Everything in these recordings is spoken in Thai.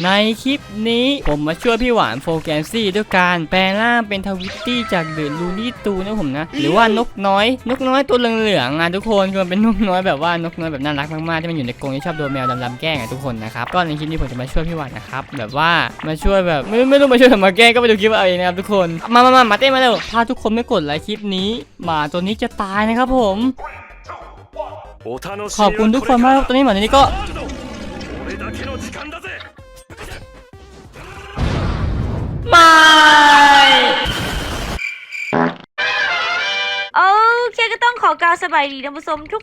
ในคลิปนี้ผมมาช่วยพี่หวานโฟแกนซี่ด้วยการแปลงร่างเป็นทวิตตี้จากเดอะลูนี่ตูนะผมนะ หรือว่านกน้อย นกน้อยตัวเหลืองๆอะทุกคนคือมันเป็นนกน้อยแบบว่านกน้อยแบบน่ารักมากๆที่มันอยู่ในกรงที่ชอบโดนแมวดำๆแกล้งอะทุกคนนะครับก็ในคลิปนี้ผมจะมาช่วยพี่หวานนะครับแบบว่ามาช่วยแบบไม่ไม่รู้มาช่วยทำมาแกล้งก็ไปดูคลิปเอาเองนะครับทุกคนมามามามาเต้นมาเร็วถ้าทุกคนไม่กดไลค์คลิปนี้หมาตัวนี้จะตายนะครับผมขอบคุณทุกคนมากครับตอนนี้หมาตัวนี้ก็ ไม่โอเคก็ต้องขอกล่าวสบายดีท่านผู้ชมทุก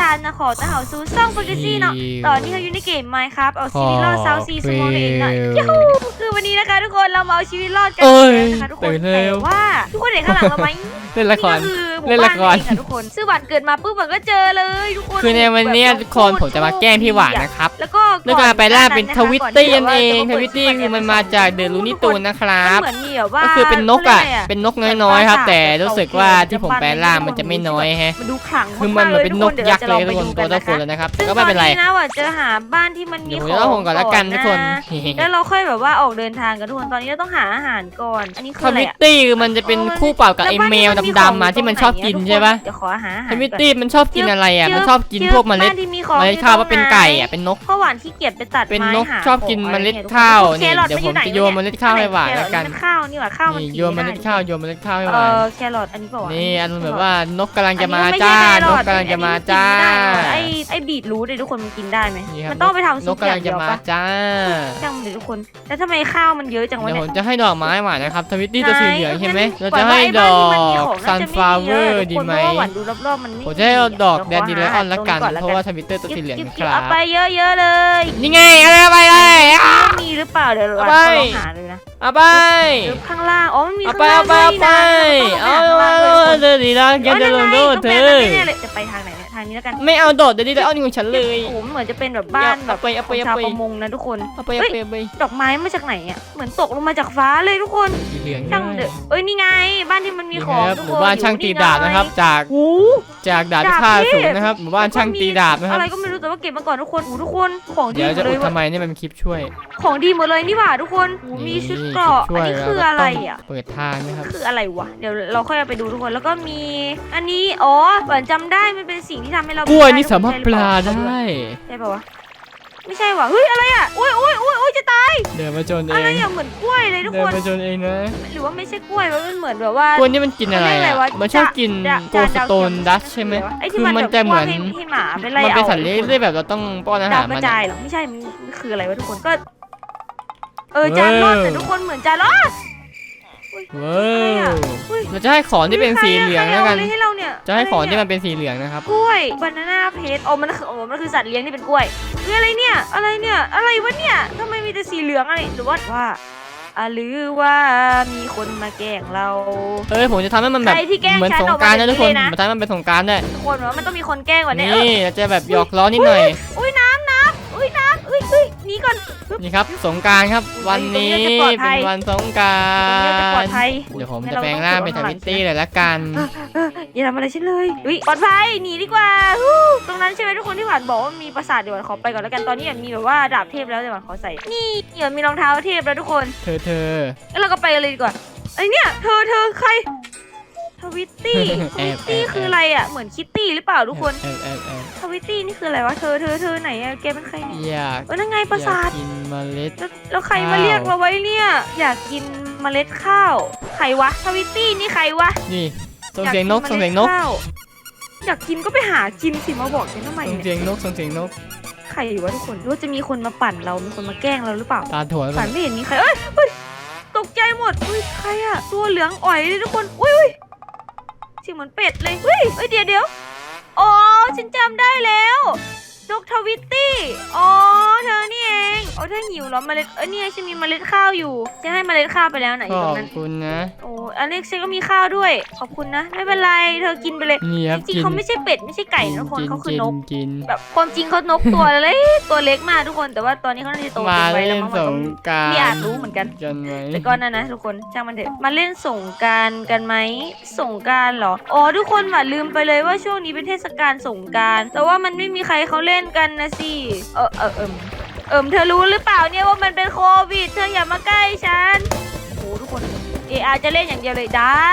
ท่านนะขอต้อนรับสู่ช่องโปรเกซี่เนาะตอนนี้เราอยู่ในเกม Minecraft เอาชีวิตรอดซาวซีสมองนั่นเองนะยูฮูคือวันนี้นะคะทุกคนเรามาเอาชีวิตรอดกันเอ้ยนะคะทุกคนตื่นเร็แต่วว่าทุกคนเห็นข้างหลังเราไหมเล่นละครนี่ก็คือห มู่เล่นละครบ้านนั่นเองค่ะทุกคนซึ่งวันเกิดมาปุ๊บมันก็เจอเลยทุกคนคือในวันเนี้ยแบบทุกคนผมจะมาแกล้งพี่หวานนะครับ แล้วก็ด้วยการไปล่าเป็นทวิตตี้ก่นั่นเองที่ทแบบาวิตตี้จะคือมันมาจากเดลูนี่ตูนนะครับมันเหมือนมีแบบว่าก็คือเป็นนกอะ ขารียไร เป็นนกน้อยๆครับ แต่รู้สึกว่าที่ผมแปลร่างมันจะไม่น้อยแฮะ มันดูขลังคือมันเหมือนเป็นนกยักษ์เลยทุกคนดี๋ตัวราจะเท่าลคองนแล้วนะครับซึ่งก็ไม่เป็นไรตอนะว่าจะหาบ้านที่มันมีเดี๋ยวผมของจะเล่าผมก่อนละกันทุกคนแล้วเราค่อยแบบว่าออกเดินทางกันทุกคนตอนนี้เราต้องหาอาหารก่อน อันนี้คือทอะไรวิตอะตี้คือมันจะเป็นคู่เปล่ากับไอ้แมวดำๆมาที่มันชอบกินใช่ปะเดี๋ยวขอหาอาหารทวิตก่อนตี้มันชอบกินอะไรอะมันชอบกินพวกเมล็ดบ้านที่มีของเมล็ดข้าวว่าเป็นไก่อะเป็นนกข้าวหวานที่เกียจไปตัดเป็นไม้นกหาชอบกินของเมล็ดอะไรข้าวแคนี่รอทเดี๋ยวผมไอจะโยนเมล็ดข้าวให้หวานแล้วกันแครอทข้าวนี่หว่าข้าวมันนี่สีโยนเมล็ดข้าวโยนเมล็ดข้าวให้เอหวานอแครอทอันนี้เปล่าวะนี่อันแบบว่านกกำลังจะมาอันนี้จ้าไใช่แครนอกทกำลังจะมาอันนี้จ้ากินได้เหรอไอไอบีทรูทเลยทุกคนมันกินได้ไหมนี่ครับมันต้องไปทำนซุกปอกำลัย่างงจะเดียวมาปะจ้าช่างมันเถอะทุกคนแล้วทำไมข้าวมันเยอะจังวะเดี๋ยวเนี่ผยมจะให้ดอกไม้หวานนะครับทวิตตี้ไหนตัวสีเหลืองใช่ไหมงั้นเราจะให้ดอกซันฟลาวเวอร์ทุดีกคนไหม เพราะว่าหวานดูรอบๆมันไม่ผมจะให้เอาดอกแดเยวนดีไลออนละกันขหเพราะว่าทวิตเตอร์ตัวสีเหลืองกิ๊บนะคกิ๊บรัเอาบ ไปเยอะๆเลยนี่ไงอะไรเอาไปเลยอะมีหรือเปล่าเดี๋ยวเราเอาไปลองหาเลยนะเอาไป หรือข้างล่างอ๋อมันมีเอาข้างไปล่างเอาไปด้วยเอาไปนะเอาต้องไปหาข้างล่างด้วยทุกคนเดินดีนะแกจะลงโทษเธเอออนั่นไงต้องไปนั่นแน่เลยจะไปทางไหนเนี่ย ทางนี้แล้วกันไม่เอาโดดเดนดีไลออนของฉันเลยโอ้โหเหมือนจะเป็นแบบบ้านแบบเอาไปเอาไปของชาวเอาไปประมงนะทุกคน เอาไปเอาไปเอาไปดอกไม้มาจากไหนอะเหมือนตกลงมาจากฟ้าเลยทุกคนสีเหลืองช่างเด้อเอ้ยนี่ไง บ้านที่มันมีนี่ของครับทุกหคมู่นบ้านช่างตีดาบนะครับ จากโอ้จากดาบพิฆาตสูงนะครับหมู่บ้านช่างตีดาบนะครับอะไรก็ไม่รู้แต่ว่าเก็บมาก่อนทุกคนโอ้ทุกคนของดีเดี๋ยวหมจะดเลอุยดว่ะทำไมนี่มันเป็นคลิปช่วยของดีหมดเลยนี่หว่าทุกคนโอ้มีชุดเกราะช่อัวนยนี้แล้วคือก็อะไรต้งอะ เปิดทางนะครับ คืออะไรวะ เดี๋ยวเราค่อยเอาไปดูทุกคน แล้วก็มี อันนี้ อ๋อหวานจำได้ มันเป็นสิ่งที่ทำให้เรากล้วยได้นี่สามารถปลาได้ใช่ปะวะไม่ใช่ว่ะเฮ้ยอะไรอะโอ้ยโอ้ยโอ้ยโอ้ยจะตายเดินมาจนเออะไรงอะเหมือนกล้วยเลยทุกเดิคนนมาจนเองนะหรือว่าไม่ใช่กล้วยมันเหมือนแบบว่ากล้วยนี่มันกินอะไรเขาเรียกอะไรอะวะมันชอบกินจะโกสโตนดัชใช่ไหมไอ้คืที่อมันมันแบบจะเหมือนให้ให้หมาไปไล่มันเป็นอาสัตว์เลี้ยงที่แบบเราต้องป้อนอาดาหาวรกระมันจาอะยเหรอไม่ใช่มันมันคืออะไรวะทุกคนก็เออจานรอดแต่ทุกคนเหมือนจานรอด ว้าอะไรอะวอุ้ยเราจะให้ของที่เป็นสีเหลืองแล้วกันใครเอาอะไรให้เราเนี่ยจะให้ของอะไรที่เนี่ยมันเป็นสีเหลืองนะครับ กล้วยบานาน่าเพสอ๋อมันคืออ๋อมันคือสัตว์เลี้ยงที่เป็นกล้วยเฮ้ยอะไรเนี่ย อะไรเนี่ย อะไรวะเนี่ยทำไมมีแต่สีเหลืองอะไรหรือว่าว่าอะหรือว่ามีคนมาแกล้งเรา เอ้ยผมจะทำให้มันแบบใครที่แกล้งเหมือนฉันสงออกกมารารนะทุกคนแบบนี้เลยนะ ผมทำให้มันเป็นสงกรารด้วยทุกคนว่ามันต้องมีคนแกล้งกว่านี้นี่เราจะแบบหยอกล้อนิดหน่อย อุ้ย นนี่ครับสงกรารครับวันนี้ตรงนี้จะปลอดภัเป็นยวันสงกราตรงนี้จะปลอดรภัยเดี๋ยวผมงั้จะนเราแปลงร่างเป็นทต้องวิตตี้เลยละกันเอออย่าทำอะไรฉันเลยอุ้ยปลอดภัยหนีดีกว่าฮู้ตรงนั้นใช่ไหมทุกคนที่หวานบอกว่ามีปราสาทเดี๋ยวหวานขอไปก่อนแล้วกันตอนนี้มีแบบว่าดาบเทพแล้วเดี๋ยวหวานขอใส่นี่เดี๋ยวมีรองเท้าเทพแล้วทุกคน เธอเธอแล้วเราก็ไปกันเลยดีกว่าไอเนี่ยเธอเธอใคร ทวิตตี้ทแอวิบตตี้แอบคืออะไรอะ เหมือนคิตตี้หรือเปล่าทุกคนแอบแอบแอบทวิตตี้นี่คืออะไรวะ เธอ เธอ เธอไหนอะแกเป็นใครเนี่ยอยากเออนั่นไงปราอยาสากทกินเมล็ด แล้วแล้วใครมาข้าวเรียกเราไว้เนี่ย อยากกินเมล็ดข้าว ใครวะ ทวิตตี้นี่ใครวะ นี่ส่งเสียงนกอากส่งมเสีล็ยดงนกข้าวอยากกินก็ไปหากินสิมาบอกฉันทำไมส่งเนี่ยเสียงนกส่งเสียงนกใครวะทุกคนหรือว่าจะมีคนมาปั่นเรามีคนมาแกล้งเราหรือเปล่า ตาถั่วปั่นไม่เห็นมีใครเอ้ยเฮ้ยตกใจหมดอุ้ยใครอะตัวเหลืองอ่อยเลยทุกคนอุ้ยอุ้ย เสียงเหมือนเป็ดเลยอุ้ยเฮ้ยเดี๋ยวเดี๋ยวอ๋อฉันจำได้แล้ว นกทวิตตี้ อ๋อ เธอนี่เองอ๋อเธอหิวเหรอ เมล็ด เอ้ยเนี่ยฉันมีเมล็ดข้าวอยู่ฉันให้เมล็ดข้าวไปแล้วไหนะอขยู่ตอรงบนั้น คุณนะ โอ้อันนี้ฉันก็มีข้าวด้วย ขอบคุณนะ ไม่เป็นไร เธอกินไปเลย นี่ครับจริงกิๆน เขาไม่ใช่เป็ด ไม่ใช่ไก่นะทุกคนกิเขาคือนก กินแบบความจริงเขานกตัวเล็กตัวเล็กมากทุกคน แต่ว่าตอนนี้เขาน่าจะโตมาเต็มวัยเล่แล้วนมั้งสมันก็งกรารไม่อาจรู้เหมือนกัน กันไหมแต่ก็นั่นนะทุกคนช่างมันเถอะมาเล่นสงกรารกันไหมสงกรารเหรออ๋อทุกคนหว่าลืมไปเลยว่าช่วงนี้เป็นเทศกาลสงกรารแต่ว่ามันไม่มีใครเขาเล่นกันนะสิ เออเออเออเอิมเธอรู้หรือเปล่าเนี่ยว่ามันเป็นโควิด เธออย่ามาใกล้ฉัน โอ้โหทุกคนเออาจะเล่นอย่างเดียวเลยได้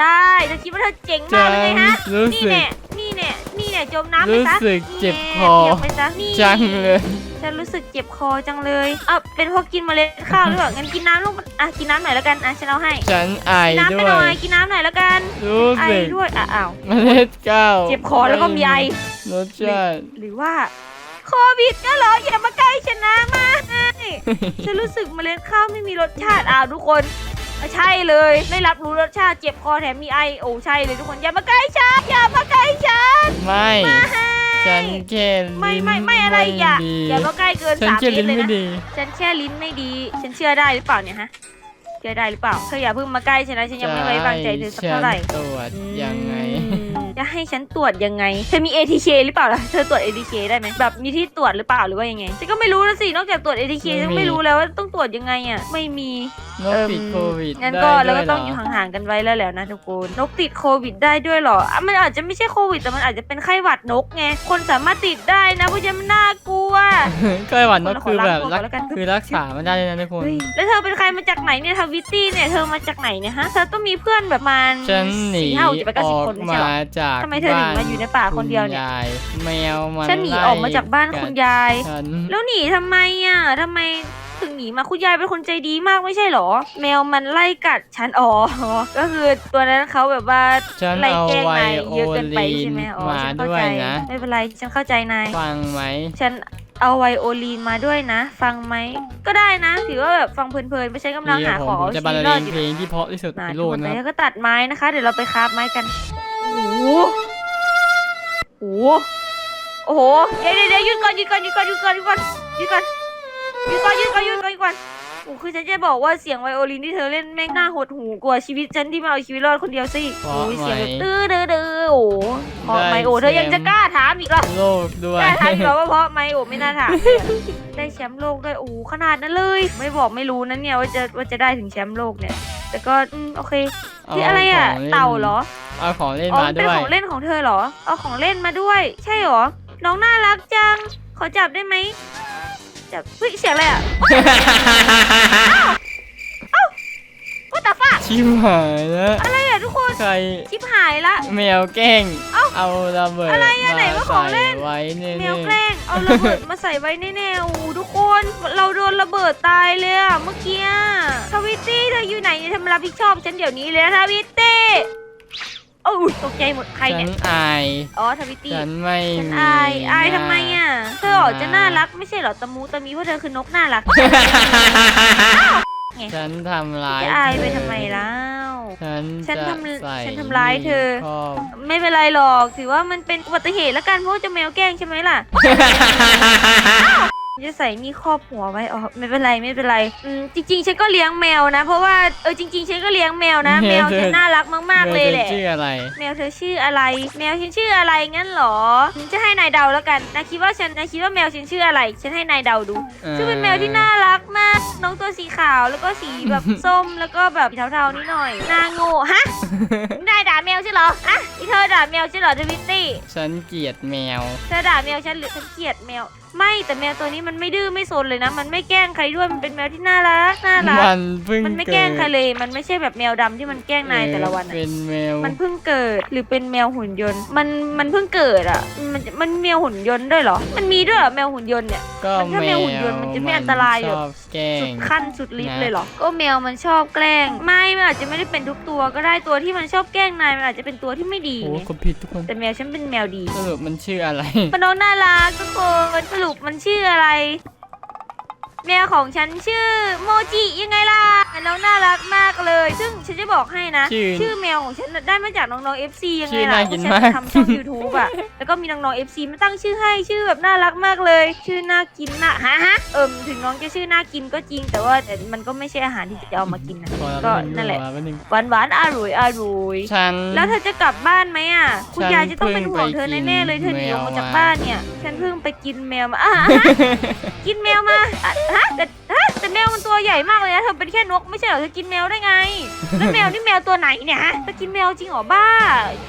ได้เธอคิดว่าเธอเจ๋งมากเลยไงฮะ รู้นี่สึก แน่นี่แน่นี่แน่จมน้ำไปรู้ซะสึกเจ็บคอ นี่แน่เปียกไปซะนี่ จังเลย ฉันรู้สึกเจ็บคอจังเลยอะเป็นเพราะกินเมล็ดข้าวหรือเปล่างั้นกินน้ำลูกอะกินน้ำหน่อยแล้วกันอะฉันเอาให้ฉันไอกินน้ำด้ไปวหน่อยยกินน้ำหน่อยแล้วกันรู้ไอสึกด้วยอะอ้าวเมล็ดข้าวเจ็บคอแล้วก็มีไอ รสชาติ หรือว่าโควิดก็เหรออย่ามาใกล้ฉันนะมาฉันรู้สึกเมล็ดข้าวไม่มีรสชาติอ้าวทุกคนอะใช่เลยไม่รับรู้รสชาติเจ็บคอแถมมีไอโอ้ใช่เลยทุกคนอย่ามาใกล้ฉันอย่ามาใกล้ฉันไม่ ฉันแค่ไม่ลิ้นไม่ไม่อะไรอย่าดีอย่ามาใกล้เกินฉันสามแค่เมลิ้ตนรเลยไม่นะดี ฉันแค่ลิ้นไม่ดี ฉันเชื่อได้หรือเปล่าเนี่ยฮะเชื่อได้หรือเปล่าเธออย่าเพิ่งมาใกล้ฉันนะฉันยังไม่ไว้วางใจเธอสักเท่าไหร่ฉันตรวจยังไง อืมจะให้ฉันตรวจยังไงเธอมี ATK หรือเปล่าล่ะเธอตรวจ ATK ได้ไหมแบบมีที่ตรวจหรือเปล่าหรือว่ายังไงฉันก็ไม่รู้นะสินอกจากตรวจ ATK ไม่มี ฉันก็ไม่รู้แล้วว่าต้องตรวจยังไงอะไม่มี นกติดโควิดงั้นได้ก็ด้เราวยก็เหรต้องอยู่ห่างๆกันไว้แล้วแหละนะทุกคนนกติดโควิดได้ด้วยเหรออะมันอาจจะไม่ใช่โควิดแต่มันอาจจะเป็นไข้หวัดนกไงคนสามารถติดได้นะเพราะฉะนั้นมันน่ากลัว ไข้หวัดนกคือแบบขอล้างตัวก่อนแล้วกัน คือรักษามันได้เลยนะทุกคน เฮ้ยแล้วเธอเป็นใครมาจากไหนเนี่ยทวิตตี้เนี่ยเธอมาจากไหนเนี่ยฮะเธอต้องมีเพื่อนแบบประมาณฉันหนีสี่ห้าหกเจ็ดแปดเก้าอสิบอกคนไม่ใช่มาเหรอ จากทำไมเธอถึงมาอยู่ในป่าคนเดียวเนี่ย บ้ายแมวมันฉันหนีออกมาจากบ้านคุณยาย ฉัน แล้วหนีทำไมอะทำไม ถึงหนีมาคุณยายเป็นคนใจดีมากไม่ใช่เหรอ แมวมันไล่กัดฉันอ๋อก็คือตัวนั้นเขาแบบว่าฉันไล่เอาแกล้งไวนายโอเยอะเกินไปลีใช่นไหมอ๋อมาฉันเข้าด้วใจยนะ ไม่เป็นไรฉันเข้าใจนาย ฟังไหม ฉันเอาไวโอลีนมาด้วยนะ ฟังไหม ก็ได้นะ ถือว่าแบบฟังเพลินๆไม่ใช่กำลังหาเดี๋ยวของผมเอาจะชีบรรวิตเลรอดงอยู่เพลงที่เพราะที่สุดนะในทุโลกกคนนะแล้วก็ตัดไม้นะคะ เดี๋ยวเราไปคราฟไม้กัน โอ้โหโอ้โหโอ้โหเดี๋ยวเดี๋ยวเดี๋ยวหยุดก่อนหยุดก่อนหยุดก่อนหยุดก่อนหยุดก่อนหยุดก่อนห ยุดก่อนหยุดก่อนหยุดก่อนหยุดก่อนโอ้คือฉันจะบอกว่าเสียงไวโอลินที่เธอเล่นแม่งน่าหดหูกว่าชีวิตฉันที่มาเอาชีวิตรอดคนเดียวสิเพราะโอ้ยเสียงแบบไหมตื้อเด้อเด้อโอ้โหเพราะไหมโอ้เธอยังจะกล้าถามอีกเหรอโลกด้วกยล้าถามอีกเหรอว่าเพราะไหมโอ้ไม่น่าถามเลยอะได้แชมป์โลกด้วยโอ้โหขนาดนั้นเลย ไม่บอกไม่รู้นะเนี่ยว่าจะว่าจะได้ถึงแชมป์โลกเนี่ยแต่ก็อืมโอเคนี่อะไรอะขงล่นเต่าเหรอเอาของเล่นอ๋อมามันเป็นด้วยของเล่นของเธอเหรอเอาของเล่นมาด้วย ใช่เหรอน้องน่ารักจังขอจับได้ไหม จับเฮ้ยเสียงอะไรอะว่าตาฟ้าชิบหายแล้วอะไรอะทุกคนใครชิบหายละ แมวแกล้ง เอ้าเอาระเบิดอะไรอะไหนว่าของเล่นใส่ไว้แน่แมๆวแกล้งเอาระเบิดมาใส่ไว้แน่ๆโอ้โหทุกคนเราโดนระเบิดตายเลยอะเมื่อกี้อะทวิตตี้เธออยู่ไหนเนี่ยเธอมารับผิดชอบฉันเดี๋ยวนี้เลยนะทวิตตี้โอ้ยตกใจหมดใครฉัเนี่นยอาย อ๋อทวิตตี้ ฉันไม่ฉันมีอายอายทำไมอะ เธอ ออกจะมาน่ารักไม่ใช่เหรอตะมูตะมีเพราะเธอคือนกน่ารักฉันทำร้ายจะอายไปทำไมแล้วฉันฉันจะทำใส่ฉันทำร้ายเธอ ครอบไม่เป็นไรหรอกถือว่ามันเป็นอุบัติเหตุแล้วกันเพราะว่าเจะแมวแกล้งใช่ไหมล่ะ จะใส่นี่ครอบหัวไว้อ๋อไม่เป็นไรไม่เป็นไรอืมจริงๆฉันก็เลี้ยงแมวนะ เพราะว่าเออจริงๆฉันก็เลี้ยงแมวนะ แมวฉันน่ารักมากๆเลยแหละธอชื่ออะไร แมวเธอชื่ออะไร แมวฉันชื่ออะไรงั้นเหรอจะให้นายเดาแล้วกันนายคิดว่าฉันนายคิดว่าแมวฉันชื่ออะไร ฉันให้นายเดาดูซึ่งเป็นแมวที่น่ารักมาก น้องตัวสีขาวแล้วก็สีแบบส้มแล้วก็แบบเทาๆนิดหน่อยหน้าโง่ฮะนายด่าแมวใช่เหรอฮะที่เธอด่าแมวใช่เหรอทวิตตี้ฉันเกลียดแมวเธอด่าแมวฉันหรือฉันเกลียดแมว ไม่แต่แมวตัวนี้มันไม่ดื้อไม่ซนเลยนะ มันไม่แกล้งใครด้วย มันเป็นแมวที่น่ารักน่ารัก มันเพิ่งมันไม่แกล้งใครเลย มันไม่ใช่แบบแมวดำที่มันแกล้งนายแต่ละวันอะเป็นแมว มันเพิ่งเกิดหรือเป็นแมวหุ่นยนต์ มันมันเพิ่งเกิดอะ มันมันแมวหุ่นยนต์ด้วยเหรอ มันมีด้วยเหรอแมวหุ่นยนต์เนี่ยก็มันถ้าแมวหุ่นยนต์มันจะไม่อันตรายชแบบอบแกล้สุงดขั้นสุดฤทธิ์นะเลยเหรอ ก็แมวมันชอบแกล้ง ไม่มันอาจจะไม่ได้เป็นทุกตัวก็ได้ตัวที่มันชอบแกล้งนายมันอาจจะเป็นตัวที่ไม่ดีโอ้ไงคนผิดทุกคนแต่แมวฉันเป็นแมวดีสรุปมันชื่ออะไรมันน้องน่ารักทุกคนสรุปมันชื่ออะไรแมวของฉันชื่อโมจิยังไงล่ะน้องน่ารักมากเลย ซึ่งฉันจะบอกให้นะ ชื่อชื่อแมวของฉันน่ะได้มาจากน้องๆ FC ยังไงชื่อล่ะน่ากินฉัมากทำช่อง YouTube อะ แล้วก็มีน้องๆ FC มาตั้งชื่อให้ชื่อแบบน่ารักมากเลย ชื่อน่ากินน่ะฮะฮะเอิมถึงน้องจะชื่อน่ากินก็จริง แต่ว่าแต่มันก็ไม่ใช่อาหารที่จะเอามากินนะพอแล้วก็เป็นั่นแหละรัวเป็นหนึ่งหวานหวานๆอร่อยอร่อยฉัน แล้วเธอจะกลับบ้านไหมอะ คุณฉันยายจะต้องเป็นห่วงเธอเพิ่งไปแน่ๆเลยเธอหนีกินออกมาจากแมวมาบ้านเนี่ย ฉันเพิ่งไปกินแมวมาอะฮะกินแมวมาอะฮะแต่ฮะแต่แมวมันตัวใหญ่มากเลยนะเธอเป็นแค่นกไม่ใช่เหรอเธอกินแมวได้ไง แล้วแมวนี่แมวตัวไหนเนี่ยฮะเธอกินแมวจริงเหรอบ้า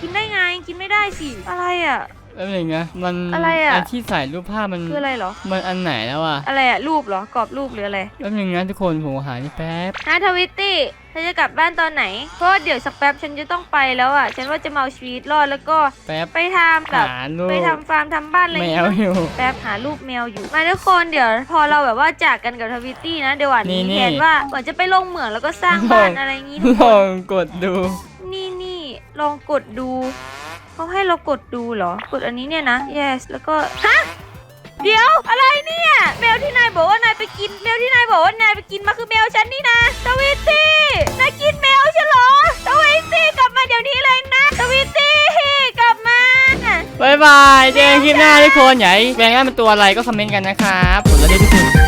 กินได้ไงกินไม่ได้สิอะไรอะ แล้วอย่างเงี้ยมันอะไรอะ นที่ใส่รูปภาพมันคืออะไรเหรอ มันอันไหนแล้วอะอะไรอะรูปเหรอ กรอบรูปหรืออะไรแล้วอย่างงั้นทุกคนผมหานี่แป๊บ นะทวิตตี้ เธอจะกลับบ้านตอนไหน เพราะว่าเดี๋ยวสักแป๊บฉันจะต้องไปแล้วอะ ฉันว่าจะมาเอาชีวิตรอดแล้วก็แป๊บ ไปทำแบบ หารูปไปทำฟาร์มทำบ้านอะไรอแมย่างวเงี้ย อยู่ แป๊บหารูปแมวอยู่ มาทุกคนเดี๋ยวพอเราแบบว่าจากกันกับทวิตตี้นะเดี๋ยวหวานนี่มีนี่แผนว่าหวานจะไปลงเหมืองแล้วก็สร้างบ้านอะไรอย่างงี้ทุกลคอนงกดดู นี่นี่ลองกดดูเขาให้เรากดดูเหรอ กดอันนี้เนี่ยนะ yes แล้วก็ฮะเดี๋ยวอะไรเนี่ย แมวที่นายบอกว่านายไปกินแมวที่นายบอกว่านายไปกินมาคือแมวฉันนี่นะสวิตตี้นายกินแมวฉันเหรอสวิตตี้กลับมาเดี๋ยวนี้เลยนะสวิตตี้กลับมาบายบายเจอกันคลิปหน้าทุกคนอยาให้แปลงร่างเป็นตัวอะไรก็คอมเมนต์กันนะครับผมจะได้ทุกคน